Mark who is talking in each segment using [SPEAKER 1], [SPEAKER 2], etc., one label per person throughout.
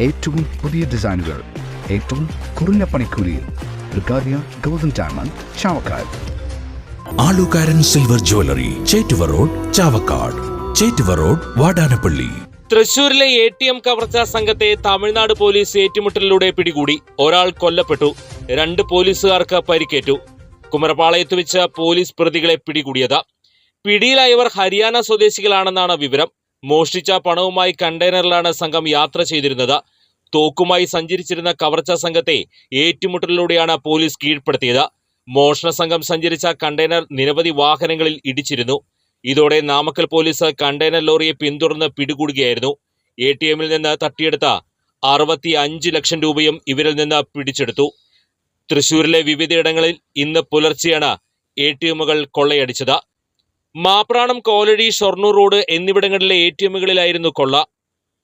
[SPEAKER 1] ഏറ്റവും പുതിയ ഡിസൈനുകൾ ഏറ്റവും കുറഞ്ഞ പണിക്കൂലിയിൽ golden diamond Chavakkad.
[SPEAKER 2] Alukkaran silver jewellery Chettuva road Chavakkad. Chettuva road Vadanappally.
[SPEAKER 3] തൃശൂരിലെ എ ടി എം കവർച്ചാ സംഘത്തെ തമിഴ്നാട് പോലീസ് ഏറ്റുമുട്ടലിലൂടെ പിടികൂടി. ഒരാൾ കൊല്ലപ്പെട്ടു. രണ്ട് പോലീസുകാർക്ക് പരിക്കേറ്റു. കുമരപാളയത്ത് വെച്ച് പോലീസ് പ്രതികളെ പിടികൂടിയത്. പിടിയിലായവർ ഹരിയാന സ്വദേശികളാണെന്നാണ് വിവരം. മോഷ്ടിച്ച പണവുമായി കണ്ടെയ്നറിലാണ് സംഘം യാത്ര ചെയ്തിരുന്നത്. തോക്കുമായി സഞ്ചരിച്ചിരുന്ന കവർച്ച സംഘത്തെ ഏറ്റുമുട്ടലിലൂടെയാണ് പോലീസ് കീഴ്പ്പെടുത്തിയത്. മോഷണ സംഘം സഞ്ചരിച്ച കണ്ടെയ്നർ നിരവധി വാഹനങ്ങളിൽ ഇടിച്ചിരുന്നു. ഇതോടെ നാമക്കൽ പോലീസ് കണ്ടെയ്നർ ലോറിയെ പിന്തുടർന്ന് പിടികൂടുകയായിരുന്നു. എ ടി എമ്മിൽ നിന്ന് തട്ടിയെടുത്ത അറുപത്തി അഞ്ച് ലക്ഷം രൂപയും ഇവരിൽ നിന്ന് പിടിച്ചെടുത്തു. തൃശൂരിലെ വിവിധയിടങ്ങളിൽ ഇന്ന് പുലർച്ചെയാണ് എ ടി എമ്മുകൾ കൊള്ളയടിച്ചത്. മാപ്രാണം കോലഴി ഷൊർണൂർ റോഡ് എന്നിവിടങ്ങളിലെ എ ടി എമ്മുകളിലായിരുന്നു കൊള്ള.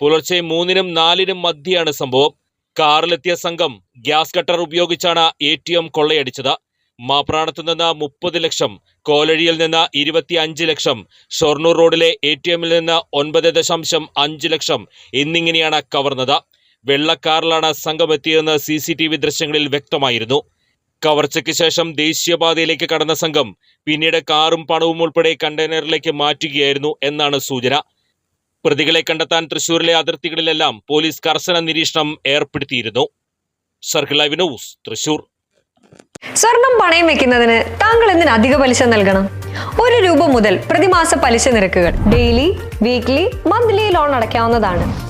[SPEAKER 3] പുലർച്ചെ മൂന്നിനും നാലിനും മധ്യയാണ് സംഭവം. കാറിലെത്തിയ സംഘം ഗ്യാസ് കട്ടർ ഉപയോഗിച്ചാണ് എ ടി എം കൊള്ളയടിച്ചത്. മാപ്രാണത്തു നിന്ന് മുപ്പത് ലക്ഷം കോലഴിയിൽ നിന്ന് ഇരുപത്തി അഞ്ച് ലക്ഷം ഷൊർണൂർ റോഡിലെ എ ടി എമ്മിൽ നിന്ന് ഒൻപത് ദശാംശം അഞ്ച് ലക്ഷം എന്നിങ്ങനെയാണ് കവർന്നത്. വെള്ളക്കാറിലാണ് സംഘം എത്തിയതെന്ന് സി സി ടി വി ദൃശ്യങ്ങളിൽ വ്യക്തമായിരുന്നു. കവർച്ചയ്ക്ക് ശേഷം ദേശീയപാതയിലേക്ക് കടന്ന സംഘം പിന്നീട് കാറും പണവും ഉൾപ്പെടെ കണ്ടെയ്നറിലേക്ക് മാറ്റുകയായിരുന്നു എന്നാണ് സൂചന. പ്രതികളെ കണ്ടെത്താൻ തൃശൂരിലെ അതിർത്തികളിലെല്ലാം പോലീസ് കർശന നിരീക്ഷണം ഏർപ്പെടുത്തിയിരുന്നു. ന്യൂസ് തൃശൂർ.
[SPEAKER 4] സ്വർണം പണയം വെക്കുന്നതിന് താങ്കൾ എന്തിന് അധിക പലിശ നൽകണം? ഒരു രൂപ മുതൽ പ്രതിമാസ പലിശ നിരക്കുകൾ ഡെയിലി വീക്ക്ലി മന്ത്ലി ലോൺ അടയ്ക്കാവുന്നതാണ്.